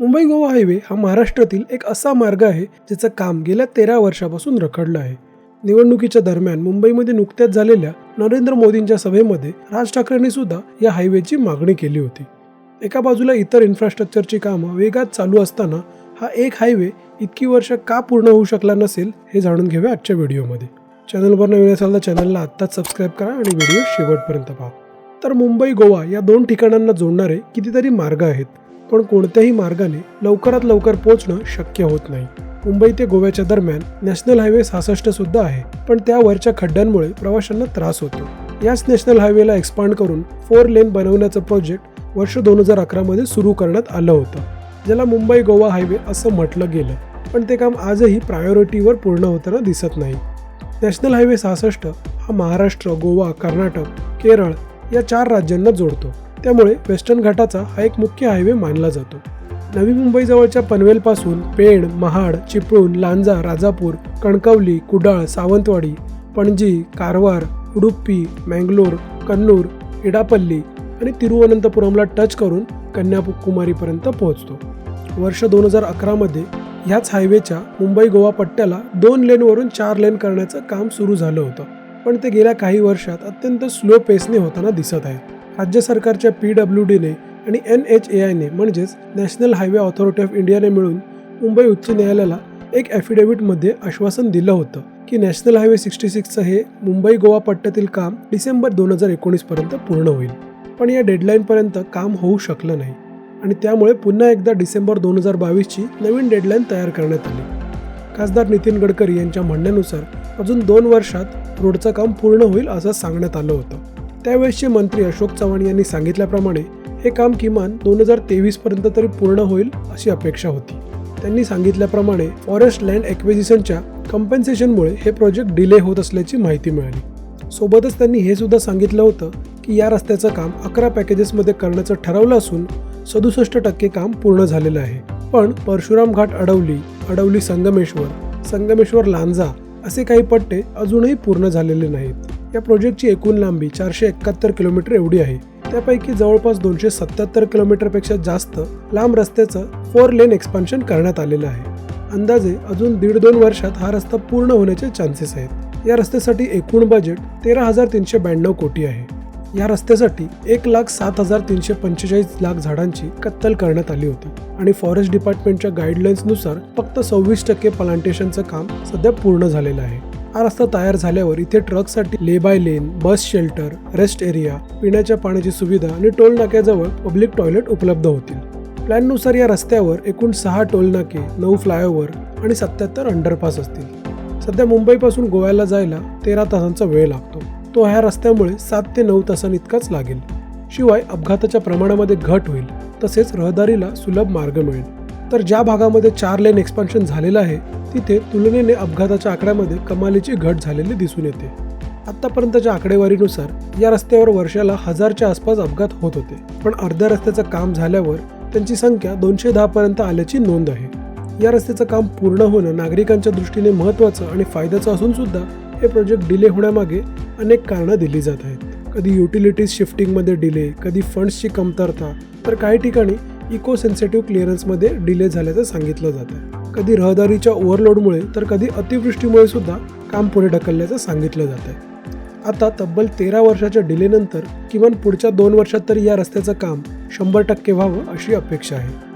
Mumbai Goa highway हा महाराष्ट्रातील एक असा मार्ग आहे ज्याचं काम गेल्या तेरा वर्षापासून रखडलं आहे. निवडणुकीच्या दरम्यान मुंबईमध्ये नुकत्याच झालेल्या नरेंद्र मोदींच्या सभेमध्ये राज ठाकरेंनी सुद्धा या हायवेची मागणी केली होती. एका बाजूला इतर इन्फ्रास्ट्रक्चरची कामं वेगात चालू असताना हा एक हायवे इतकी वर्ष का पूर्ण होऊ शकला नसेल हे जाणून घेऊया आजच्या व्हिडिओमध्ये. चॅनलवर नवीन असाल तर चॅनलला आत्ताच सबस्क्राईब करा आणि व्हिडिओ शेवटपर्यंत पहा. तर मुंबई गोवा या दोन ठिकाणांना जोडणारे कितीतरी मार्ग आहेत. पण कोणत्याही मार्गाने लवकरात लवकर पोहोचणं शक्य होत नाही. मुंबई ते गोव्याच्या दरम्यान नॅशनल हायवे सहासष्ट सुद्धा आहे पण त्या वरच्या खड्ड्यांमुळे प्रवाशांना त्रास होतो. याच नॅशनल हायवेला एक्सपांड करून फोर लेन बनवण्याचं प्रोजेक्ट वर्ष दोन हजार अकरामध्ये सुरू करण्यात आलं होतं ज्याला मुंबई गोवा हायवे असं म्हटलं गेलं. पण ते काम आजही प्रायोरिटीवर पूर्ण होताना दिसत नाही. नॅशनल हायवे सहासष्ट हा महाराष्ट्र गोवा कर्नाटक केरळ या चार राज्यांना जोडतो. त्यामुळे वेस्टर्न घाटाचा हा एक मुख्य हायवे मानला जातो. नवी मुंबईजवळच्या पनवेलपासून पेण महाड चिपळूण लांजा राजापूर कणकवली कुडाळ सावंतवाडी पणजी कारवार उडुप्पी मँगलोर कन्नूर इडापल्ली आणि तिरुवनंतपुरमला टच करून कन्याकुमारीपर्यंत पोहोचतो. वर्ष दोन हजार अकरामध्ये ह्याच हायवेच्या मुंबई गोवा पट्ट्याला दोन लेनवरून चार लेन करण्याचं काम सुरू झालं होतं. पण ते गेल्या काही वर्षात अत्यंत स्लो पेसने होताना दिसत आहे राज्य सरकारच्या पी डब्ल्यू डीने आणि एन एच ए आयने म्हणजेच नॅशनल हायवे ऑथॉरिटी ऑफ इंडियाने मिळून मुंबई उच्च न्यायालयाला एक ॲफिडेव्हिटमध्ये आश्वासन दिलं होतं की नॅशनल हायवे सिक्स्टी सिक्सचं हे मुंबई गोवा पट्ट्यातील काम डिसेंबर दोन हजार एकोणीसपर्यंत पूर्ण होईल. पण या डेडलाईनपर्यंत काम होऊ शकलं नाही आणि त्यामुळे पुन्हा एकदा डिसेंबर दोन हजार बावीसची नवीन डेडलाईन तयार करण्यात आली. खासदार नितीन गडकरी यांच्या म्हणण्यानुसार अजून दोन वर्षात रोडचं काम पूर्ण होईल असं सांगण्यात आलं होतं. त्यावेळेसचे मंत्री अशोक चव्हाण यांनी सांगितल्याप्रमाणे हे काम किमान दोन हजार तेवीसपर्यंत तरी पूर्ण होईल अशी अपेक्षा होती. त्यांनी सांगितल्याप्रमाणे फॉरेस्ट लँड ॲक्विजिशनच्या कम्पेन्सेशनमुळे हे प्रोजेक्ट डिले होत असल्याची माहिती मिळाली. सोबतच त्यांनी हे सुद्धा सांगितलं होतं की या रस्त्याचं काम अकरा पॅकेजेसमध्ये करण्याचं ठरवलं असून सदुसष्ट टक्के काम पूर्ण झालेलं आहे. पण परशुराम घाट अडवली अडवली संगमेश्वर संगमेश्वर लांजा असे काही पट्टे अजूनही पूर्ण झालेले नाहीत. या प्रोजेक्टची एकूण लांबी चारशे एकाहत्तर किलोमीटर एवढी आहे. त्यापैकी जवळपास दोनशे सत्याहत्तर किलोमीटरपेक्षा जास्त लांब रस्त्याचं फोर लेन एक्सपान्शन करण्यात आलेलं आहे. अंदाजे अजून दीड दोन वर्षात हा रस्ता पूर्ण होण्याचे चान्सेस आहेत. या रस्त्यासाठी एकूण बजेट तेरा हजार तीनशे ब्याण्णव कोटी आहे. या रस्त्यासाठी एक लाख सात हजार तीनशे पंचेचाळीस लाख झाडांची कत्तल करण्यात आली होती. आणि फॉरेस्ट डिपार्टमेंटच्या गाईडलाईन्सनुसार फक्त सव्वीस टक्के प्लांटेशनचं काम सध्या पूर्ण झालेलं आहे. हा रस्ता तयार झाल्यावर इथे ट्रकसाठी lay by lane bus shelter rest area पिण्याच्या पाण्याची सुविधा आणि टोल नाक्याजवळ पब्लिक टॉयलेट उपलब्ध होतील. प्लॅननुसार या रस्त्यावर एकूण सहा टोल नाके नऊ फ्लायओव्हर आणि सत्याहत्तर अंडरपास असतील. सध्या मुंबईपासून गोव्याला जायला तेरा तासांचा वेळ लागतो. तो ह्या रस्त्यामुळे सात ते नऊ तासांइतकाच लागेल. शिवाय अपघाताच्या प्रमाणामध्ये घट होईल तसेच रहदारीला सुलभ मार्ग मिळेल. तर ज्या भागामध्ये चार लेन एक्सपान्शन झालेलं आहे तिथे तुलनेने अपघाताच्या आकड्यामध्ये कमालीची घट झालेली दिसून येते. आत्तापर्यंतच्या आकडेवारीनुसार या रस्त्यावर वर्षाला हजारच्या आसपास अपघात होत होते. पण अर्ध्या रस्त्याचं काम झाल्यावर त्यांची संख्या दोनशे दहापर्यंत आल्याची नोंद आहे. या रस्त्याचं काम पूर्ण होणं नागरिकांच्या दृष्टीने महत्त्वाचं आणि फायद्याचं असून सुद्धा हे प्रोजेक्ट डिले होण्यामागे अनेक कारणं दिली जात आहेत. कधी युटिलिटीज शिफ्टिंगमध्ये डिले कधी फंड्सची कमतरता तर काही ठिकाणी इको सेन्सिटिव्ह क्लिअरन्समध्ये डिले झाल्याचं सांगितलं जातं. कधी रहदारीच्या ओव्हरलोडमुळे तर कधी अतिवृष्टीमुळे सुद्धा काम पुढे ढकलल्याचं सांगितलं जात. आहे आता तब्बल तेरा वर्षाच्या डिलेनंतर किमान पुढच्या दोन वर्षात तरी या रस्त्याचं काम शंभर टक्के व्हावं अशी अपेक्षा आहे.